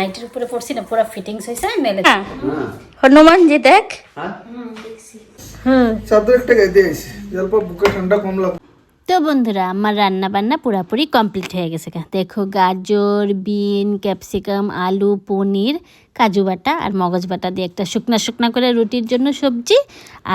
নাইটের উপরে পড়ছি না পুরো ফিটিংস হয়েছে মেলে হ্যাঁ। হনুমান জি দেখ। হুম চাদর একটা অল্প বুকে ঠান্ডা কম লাগবে। তো বন্ধুরা আমার রান্না বান্না পুরাপুরি কমপ্লিট হয়ে গেছে দেখো গাজর বিন ক্যাপসিকাম আলু পনির কাজু বাটা আর মগজ বাটা দিয়ে একটা শুকনা শুকনা করে রুটির জন্য সবজি।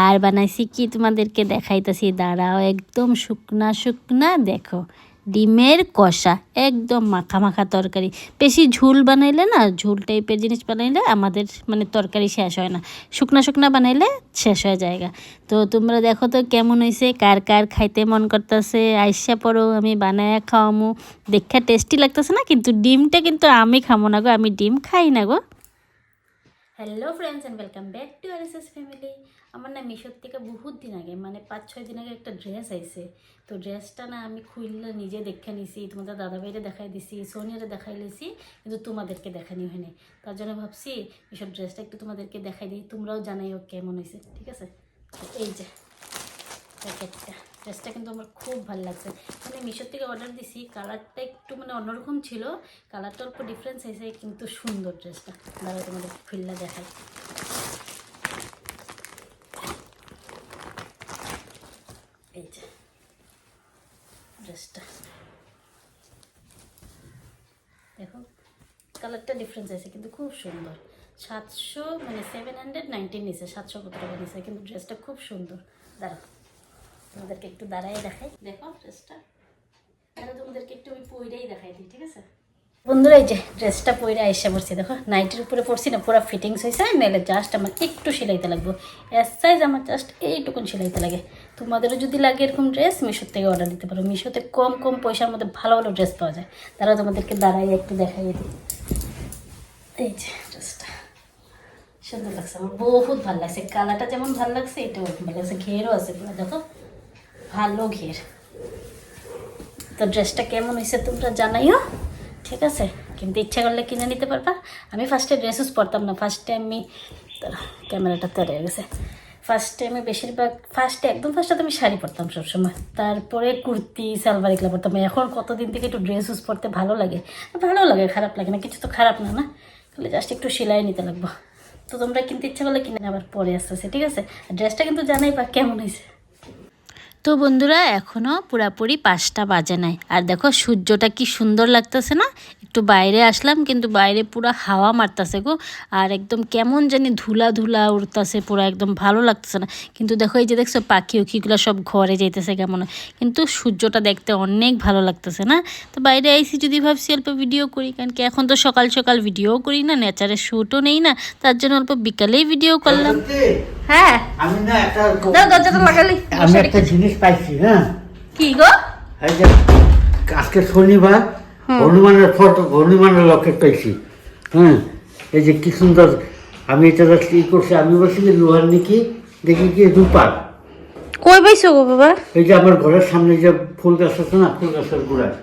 আর বানাইছি কি তোমাদেরকে দেখাইতেছি। দাঁড়াও একদম শুকনা শুকনা দেখো। ডিমের কষা, একদম মাখা মাখা তরকারি। বেশি ঝুল বানাইলে না, ঝুল টাইপের জিনিস বানাইলে আমাদের মানে তরকারি শেষ হয় না। শুকনা শুকনা বানাইলে শেষ হয়ে জায়গা। তো তোমরা দেখো তো কেমন হয়েছে কার কার খাইতে মন করতেছে, আইসা পড়ো, আমি বানায় খাওয়ামু। দেখা টেস্টি লাগতেছে না, কিন্তু ডিমটা কিন্তু আমি খামো না গো, আমি ডিম খাই না গো। Hello friends and welcome back to R S family আমার না মিশোর থেকে বহুত দিন আগে মানে পাঁচ, ছয় দিন আগে একটা ড্রেস আইছে। তো ড্রেসটা না আমি খুললে নিজে দেখে নিছি, তোমাদের দাদাভাইরে দেখাই দিছি, সোনিয়ারে দেখাই লিছি কিন্তু তোমাদেরকে দেখানি হয়নি। তার জন্য ভাবছি মিশোর ড্রেসটা একটু তোমাদেরকে দেখাই দিই, তোমরাও জানাইও কেমন হয়েছে ঠিক আছে? এই যে, প্যাকেটটা। ড্রেসটা কিন্তু আমার খুব ভালো লাগছে। মানে মিশোর থেকে অর্ডার দিছি কালারটা একটু মানে অন্যরকম ছিল কালারটা অল্প ডিফারেন্স হয়েছে কিন্তু সুন্দর ড্রেসটা দাঁড়া তোমাদের খুললা দেখাই। এই যে ড্রেসটা দেখো কালারটা ডিফারেন্স আছে কিন্তু খুব সুন্দর। সাতশো মানে সেভেন হান্ড্রেড নাইনটিন নিচে সাতশো কত টাকা নিছে, কিন্তু ড্রেসটা খুব সুন্দর। দাঁড়াও। তোমাদেরকে একটু দাঁড়াই দেখাই। দেখো ড্রেসটা তাহলে তোমাদেরকে একটু আমি পইরাই দেখাই দিই ঠিক আছে? বন্ধুরা এই যে ড্রেসটা পরে এসে পড়ছি দেখো নাইটের উপরে পড়ছি না পুরো ফিটিংস হয়েছে মেলে জাস্ট আমার একটু সেলাইতে লাগবো। এস সাইজ আমার জাস্ট এইটুকুন সেলাইতে লাগে। তোমাদেরও যদি লাগে এরকম ড্রেস মিশোর থেকে অর্ডার দিতে পারো। মিশোতে কম কম পয়সার মধ্যে ভালো ভালো ড্রেস পাওয়া যায়। তারা তোমাদেরকে দাঁড়াই একটু দেখাই দিই। এই যে ড্রেসটা সুন্দর লাগছে আমার বহুত ভালো লাগছে। কালারটা যেমন ভালো লাগছে এটাও ভালো লাগছে ঘেরও আছে পুরো দেখো। ভালো ঘের। তো ড্রেসটা কেমন হয়েছে তোমরা জানাইও, ঠিক আছে? কিন্তু ইচ্ছা করলে কিনে নিতে পারবা। আমি ফার্স্টে ড্রেস ইউজ পরতাম না ফার্স্টে আমি ক্যামেরাটা তেরে গেছে। ফার্স্টে আমি বেশিরভাগ ফার্স্টে একদম ফার্স্টে তো আমি শাড়ি পরতাম সবসময়। তারপরে কুর্তি সালভার এগুলো পরতাম। এখন কতদিন থেকে একটু ড্রেস ইউজ পরতে ভালো লাগে? ভালো লাগে, খারাপ লাগে না, কিছু তো খারাপ না না? তাহলে জাস্ট একটু সেলাই নিতে লাগবো। তো তোমরা কিনতে ইচ্ছা করলে কিনে আবার পরে আসতেছে, ঠিক আছে? ড্রেসটা কিন্তু জানাই বা কেমন হয়েছে। তো বন্ধুরা এখনও পুরাপুরি পাঁচটা বাজে নাই। আর দেখো সূর্যটা কি সুন্দর লাগতেছে না? একটু বাইরে আসলাম কিন্তু বাইরে পুরো হাওয়া মারতেছে গো। আর একদম কেমন জানি ধুলা ধুলা উড়তেছে পুরো একদম ভালো লাগতেছে না। কিন্তু দেখো এই যে দেখছ পাখি উখিগুলো সব ঘরে যাইতেছে কেমন। কিন্তু সূর্যটা দেখতে অনেক ভালো লাগতেছে না? তো বাইরে আইসি যদি ভাবছি অল্প ভিডিও করি কারণ কি এখন তো সকাল সকাল ভিডিও করি না নেচারের শ্যুটও নেই না। তার জন্য অল্প বিকালেই ভিডিও করলাম। হ্যাঁ। আমি না একটা দরজাটা লাগালি। আমি একটা জিনিস পাইছি হ্যাঁ? কি গো? আজকে শনিবার হনুমানের ফটো হনুমানের লকেট পাইছি হ্যাঁ এই যে কি সুন্দর আমি এটা ই করছি আমি বলছি যে লোহার নাকি দেখি কি রূপার কই পাইছো গো বাবা? এই যে আমার ঘরের সামনে যে ফুল গাছ আছে না ফুল গাছের গোড়ায়।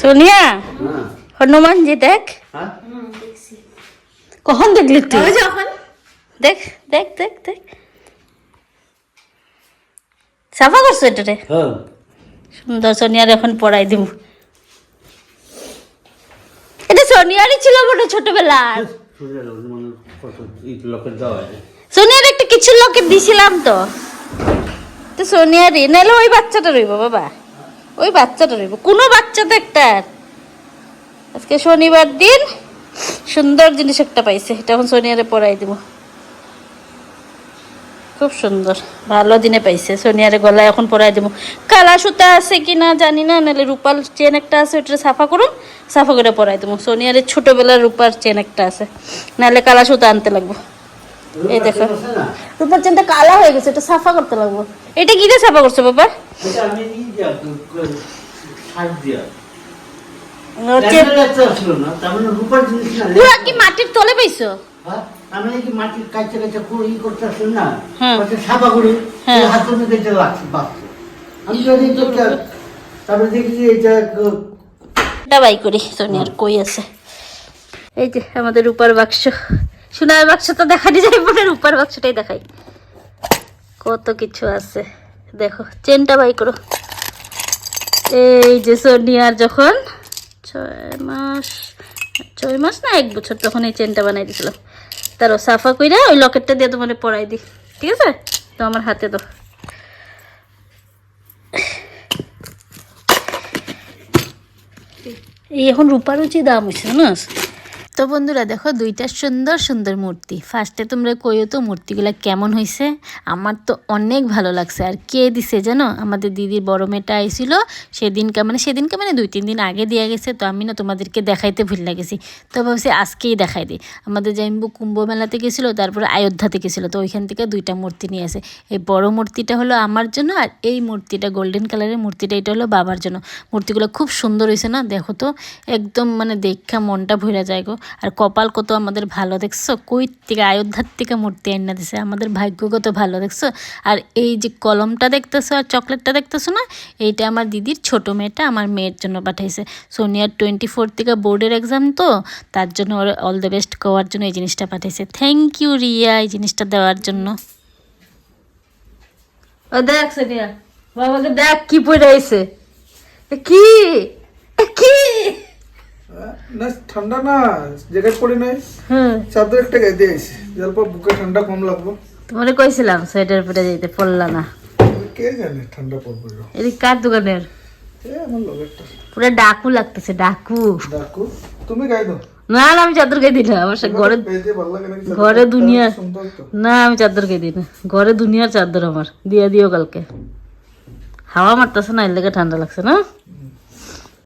সোনিয়া হ্যাঁ। হনুমান জি দেখ। হ্যাঁ? কখন দেখলি তুই? দেখ দেখ দেখ দেখ। সাফা করছ এটা রে? হ্যাঁ। সুন্দর সোনিয়ার এখন পড়াই দিব। এটা সোনিয়ারই ছিল মনে ছোটবেলার। সোনিয়ার একটা কিছু লোকের দিছিলাম তো। তো সোনিয়ারই নাহলে ওই বাচ্চাটা রইব বাবা। ওই বাচ্চাটা রইব। কোনো বাচ্চা তো একটা। আজকে শনিবার দিন সুন্দর জিনিস একটা পাইছে। এটা এখন সোনিয়ারে পরাই দিব। খুব সুন্দর। ভালো দিনে পাইছে। সোনিয়ারে গলায় এখন পরাই দিব কালা সুতা আছে কি না জানি না নাহলে রূপার চেন একটা আছে ওইটা সাফা করুন সাফা করে পরাই দেবো সোনিয়ারের ছোটবেলার রূপার চেন একটা আছে। নাহলে কালা সুতা আনতে লাগবো। এই দেখো। রূপার চেনটা কালা হয়ে গেছে এটা সাফা করতে লাগবো। এটা কি দিয়ে সাফা করছ বাবা? মানে কি মাটির তলে পাইছো? হ্যাঁ? আমি নাকি মাটির কাছে কাছে করে ই করতে না হ্যাঁ। হচ্ছে সাদা করে হ্যাঁ। হাতের মধ্যে এটা লাগছে বাচ্চা আমি যদি তারপরে দেখি যে এটা ক- করি সোনিয়ার কই আছে। এই যে আমাদের রূপার বাক্স। সোনার বাক্স তো দেখানি যায় মনে রূপার বাক্সটাই দেখাই। কত কিছু আছে। দেখো চেনটা বাই করো। এই যে সোনিয়ার যখন ছয় মাস ছয় মাস না এক বছর তখন এই চেনটা বানাই দিছিল তারও সাফা কইরা ওই লকেটটা দিয়ে তোমার পরাই দি ঠিক আছে? তো আমার হাতে তো এই এখন রূপারও যে দাম হয়েছে না? তো বন্ধুরা দেখো, দুইটা সুন্দর সুন্দর মূর্তি। ফার্স্টে তোমরা কইও তো মূর্তিগুলো কেমন হয়েছে আমার তো অনেক ভালো লাগছে। আর কে দিছে জানো? আমাদের দিদির বড় মেয়েটা আইছিল, সেদিনকে মানে সেদিনকে মানে দুই তিন দিন আগে দিয়ে গেছে, তো আমি না তোমাদেরকে দেখাইতে ভুল লাগেছি। তো ভাবছি আজকেই দেখাই দিই। আমাদের জাইম্বু কুম্ভ মেলাতে গেছিল, তারপরে অযোধ্যাতে গেছিল, তো ওইখান থেকে দুইটা মূর্তি নিয়ে আসে। এই বড় মূর্তিটা হলো আমার জন্য, আর এই মূর্তিটা গোল্ডেন কালারের মূর্তিটা, এটা হলো বাবার জন্য। মূর্তিগুলো খুব সুন্দর হয়েছে না, দেখো তো। একদম মানে দেখা মনটা ভরে যায় গো। আর কপাল কত আমাদের ভালো, দেখছ? কই থেকে অযোধ্যার থেকে মূর্তি এনে দিছে, আমাদের ভাগ্য কত ভালো, দেখছ? আর এই যে কলমটা দেখতেছো আর চকলেটটা দেখতেছো না, এইটা আমার দিদির ছোট মেয়েটা আমার মেয়ের জন্য পাঠাইছে। সোনিয়ার টোয়েন্টি ফোর থেকে বোর্ডের এক্সাম তো, তার জন্য ওর অল দ্য বেস্ট করার জন্য এই জিনিসটা পাঠাইছে। থ্যাংক ইউ রিয়া, এই জিনিসটা দেওয়ার জন্য। ও দেখ সোনিয়া, বাবাকে দেখ কি পড়ে আইছে কি? কি? না ঠান্ডা না জ্যাকেট পরি নাই। হুম। চাদর একটা গায়ে অল্প বুকে ঠান্ডা কম লাগবো। তোমারে কইছিলাম সোয়েটার পরে যাইতে পড়লা না। কে জানে ঠান্ডা পড়বে না। কার দোকানের? পুরো ডাকু লাগতেছে ডাকু। ডাকু? তুমি গায়ে দাও। না না আমি চাদর গায়ে দিলাম আমার ঘরে ঘরে দুনিয়া না আমি চাদর গায়ে দিই না। ঘরে দুনিয়ার চাদর আমার দিয়ে দিও কালকে। হাওয়া মারতেছে না এর লেগে ঠান্ডা লাগছে না।